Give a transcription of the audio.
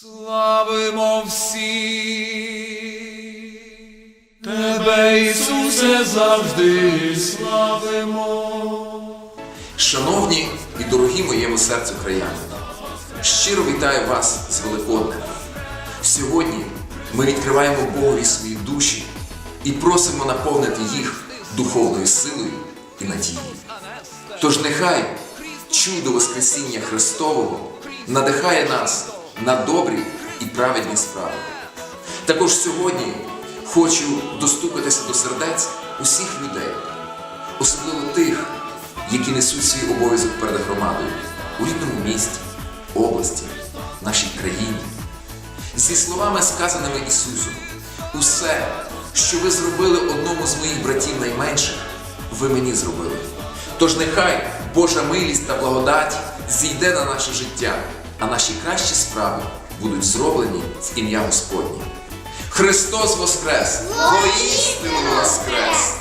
Славимо всі, Тебе, Ісусе, завжди славимо. Шановні і дорогі моєму серцю краяни, щиро вітаю вас з Великоднем. Сьогодні ми відкриваємо Богові свої душі і просимо наповнити їх духовною силою і надією. Тож нехай чудо Воскресіння Христового надихає нас на добрі і праведні справи. Також сьогодні хочу достукатися до сердець усіх людей, особливо тих, які несуть свій обов'язок перед громадою у рідному місті, області, нашій країні. Зі словами, сказаними Ісусом, усе, що ви зробили одному з моїх братів найменших, ви мені зробили. Тож нехай Божа милість та благодать зійде на наше життя, а наші кращі справи будуть зроблені в ім'я Господнє. Христос Воскрес! Воістину Воскрес!